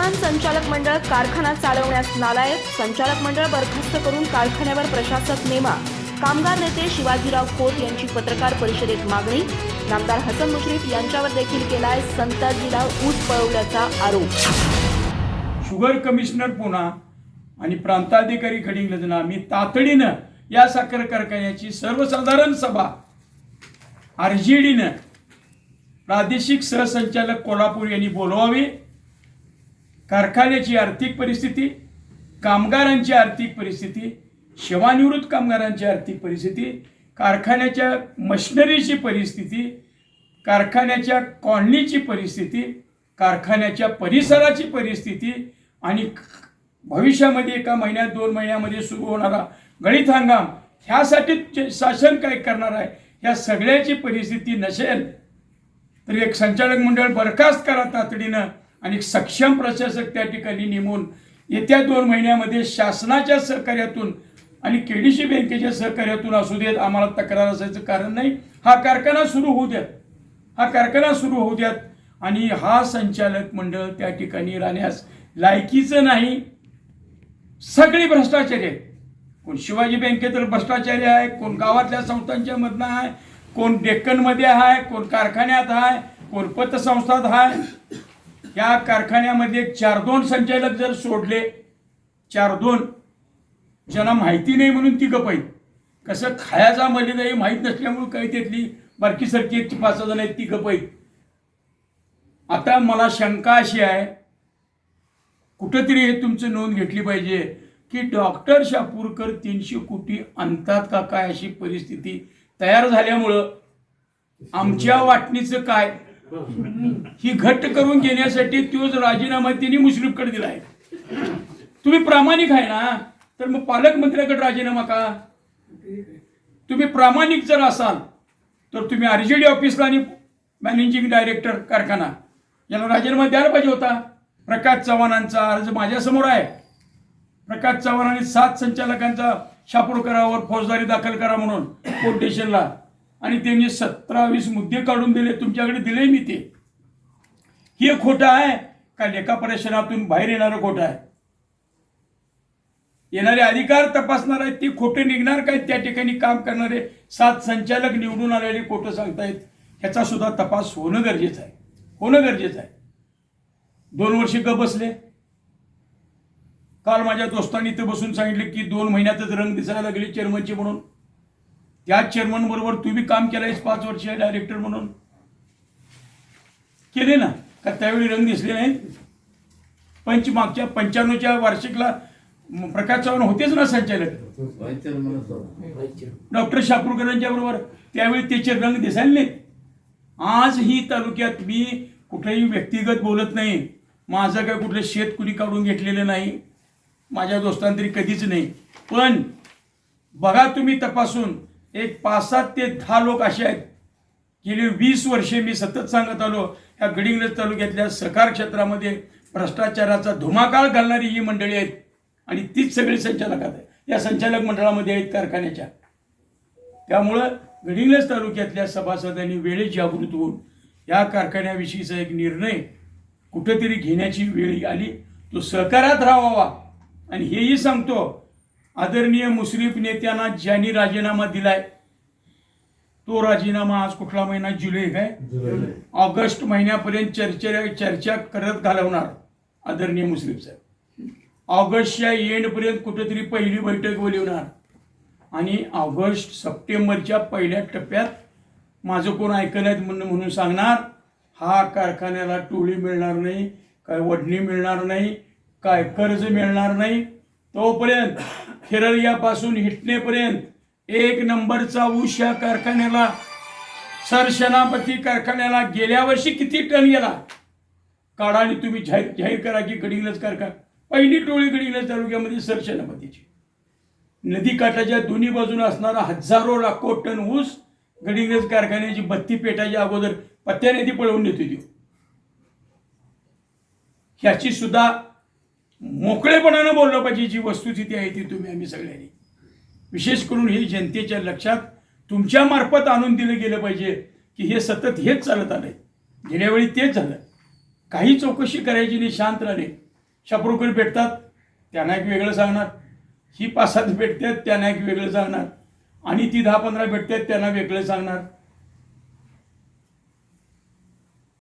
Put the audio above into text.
निवर्तमान संचालक मंडळ कारखाना चालवण्यास नालायक. संचालक मंडळ बरखास्त करून कारखान्यावर प्रशासक नेमा. कामगार नेते शिवाजीराव खोत यांची पत्रकार परिषदेत मागणी. नामदार हसन मुश्रीफ यांच्यावर देखील केलाय संताजीराव ऊस पळवल्याचा आरोप. शुगर कमिशनर पुणा आणि प्रांताधिकारी गडिंग्लजना आम्ही तातडीनं या साखर कारखान्याची सर्वसाधारण सभा आरजेडीनं प्रादेशिक सहसंचालक कोल्हापूर यांनी बोलवावी. कारखान्याची आर्थिक परिस्थिती कामगारांची आर्थिक परिस्थिती सेवानिवृत्त कामगारांची आर्थिक परिस्थिती कारखान्याच्या मशिनरीची परिस्थिती कारखान्याच्या कॉलनीची परिस्थिती कारखान्याच्या परिसराची परिस्थिती आणि भविष्यामध्ये एका महिन्यात दोन महिन्यामध्ये सुरू होणारा गळीत हंगाम ह्यासाठी शासन काय करणार आहे ह्या सगळ्याची परिस्थिती नसेल तर एक संचालक मंडळ बरखास्त करा तातडीनं. आणि सक्षम प्रशासक त्या ठिकाणी नेमून येत्या दोन महिन्यामध्ये शासनाच्या सहकार्यातून आणि केडीसी बँकेच्या सहकार्यातून असू देत आम्हाला तक्रार असायचं कारण नाही. हा कारखाना सुरू होऊ द्यात. हा कारखाना सुरू होऊ द्यात. आणि हा संचालक मंडळ त्या ठिकाणी राहण्यास लायकीचं नाही. सगळी भ्रष्टाचारी आहेत. कोण शिवाजी बँकेत भ्रष्टाचारी आहे कोण गावातल्या संस्थांच्या मधनं आहे कोण डेक्कनमध्ये आहे कोण कारखान्यात आहे कोण पतसंस्थात आहे. या कारखान्यामध्ये चार दोन संचालक जर सोडले चार दोन ज्यांना माहिती नाही म्हणून ती गपाईत कसं खायाचा मध्ये हे माहीत नसल्यामुळे काही त्यातली बारकी सरकी एक पाच सहा जण आहेत ती गपाईत आता मला शंका अशी आहे कुठंतरी हे तुमचं नोंद घेतली पाहिजे की डॉक्टर शापूरकर तीनशे कोटी आणतात का काय अशी परिस्थिती तयार झाल्यामुळं आमच्या वाटणीचं काय? ही घट्ट करून घेण्यासाठी तोच राजीनामा त्यांनी मुश्रीफकडे दिला आहे तुम्ही प्रामाणिक आहे ना तर मग पालकमंत्र्याकडे राजीनामा का? तुम्ही प्रामाणिक जर असाल तर तुम्ही आर जे डी ऑफिसला आणि मॅनेजिंग डायरेक्टर कारखाना याला राजीनामा द्यायला पाहिजे होता. प्रकाश चव्हाणांचा अर्ज माझ्यासमोर आहे. प्रकाश चव्हाणांनी सात संचालकांचा शापूरकरावर फौजदारी दाखल करा म्हणून कोटेशनला. स्टेशनला आणि त्यांनी सतरा वीस मुद्दे काढून दिले तुमच्याकडे दिले मी ते. हे खोटं आहे का लेखा परीक्षणातून बाहेर येणारं खोटं आहे? येणारे अधिकार तपासणार आहेत ते खोटे निघणार काय? त्या ठिकाणी काम करणारे सात संचालक निवडून आलेले खोटं सांगतायत. ह्याचा सुद्धा तपास होणं गरजेचं आहे. होणं गरजेचं आहे. दोन वर्ष ग बसले. काल माझ्या दोस्तांनी इथं बसून सांगितले की दोन महिन्यातच रंग दिसायला लागले चेअरमनचे म्हणून. त्याच चेअरमन बरोबर तुम्ही काम केलंयस पाच वर्ष डायरेक्टर म्हणून. केले ना? का त्यावेळी रंग दिसले नाहीत? पंच मागच्या पंच्याण्णवच्या वार्षिकला प्रकाश चव्हाण होतेच ना संचालक? डॉक्टर शापूरकरांच्या बरोबर. त्यावेळी त्याचे रंग दिसायला नाहीत. आज ही तालुक्यात मी कुठेही व्यक्तिगत बोलत नाही. माझं काय कुठलं शेत कुणी काढून घेतलेलं नाही. माझ्या दोस्तांतरी कधीच नाही. पण बघा तुम्ही तपासून. एक पाच सात ते दहा लोक असे आहेत. गेली वीस वर्षे मी सतत सांगत आलो ह्या गडिंग्लज तालुक्यातल्या सहकार क्षेत्रामध्ये भ्रष्टाचाराचा धुमाकाळ घालणारी ही मंडळी आहेत. आणि तीच सगळी संचालक आहेत. या संचालक मंडळामध्ये आहेत कारखान्याच्या. त्यामुळं गडिंग्लज तालुक्यातल्या सभासदांनी वेळेत जागृत होऊन या कारखान्याविषयीचा एक निर्णय कुठंतरी घेण्याची वेळ आली. तो सहकारात राहावा. आणि हेही सांगतो आदरणीय मुश्रीफ नेत्यांना ज्यांनी राजीनामा दिलाय तो राजीनामा आज कुठला महिना? जुलै काय? ऑगस्ट महिन्यापर्यंत चर्चा चर्चा करत घालवणार आदरणीय मुश्रीफ साहेब. ऑगस्टच्या एंडपर्यंत कुठेतरी पहिली बैठक बोलवणार. आणि ऑगस्ट सप्टेंबरच्या पहिल्या टप्प्यात माझं कोण ऐकण्यात म्हणून म्हणून सांगणार हा कारखान्याला टोळी मिळणार नाही काय वडणी मिळणार नाही काय कर्ज मिळणार नाही तोपर्यंत खेरळियापासून हिटणेपर्यंत एक नंबरचा ऊस या कारखान्याला सरसेनापती कारखान्याला गेल्या वर्षी किती टन गेला? काढा आणि तुम्ही जाहीर जाहीर करा की गडिंगलज कारखाना पहिली टोळी गडिंगलज तालुक्यामध्ये सरसेनापतीची नदी काठाच्या दोन्ही बाजूने असणारा हजारो लाखो टन ऊस गडिंगलज कारखान्याची बत्ती पेटाच्या अगोदर पत्त्याने ती पळवून नेतो होती ह्याची सुद्धा मोकळेपणानं बोललं पाहिजे जी वस्तुस्थिती आहे ती तुम्ही आम्ही सगळ्यांनी. विशेष करून हे जनतेच्या लक्षात तुमच्या मार्फत आणून दिलं गेलं पाहिजे की हे सतत हेच चालत आलं आहे गेल्यावेळी तेच झालं. काही चौकशी करायची नाही शांत राहिले शाप्रोकर भेटतात त्यांना एक वेगळं सांगणार. ही पाच सात भेटतात त्यांना एक वेगळं सांगणार. आणि ती दहा पंधरा भेटतात त्यांना वेगळं सांगणार.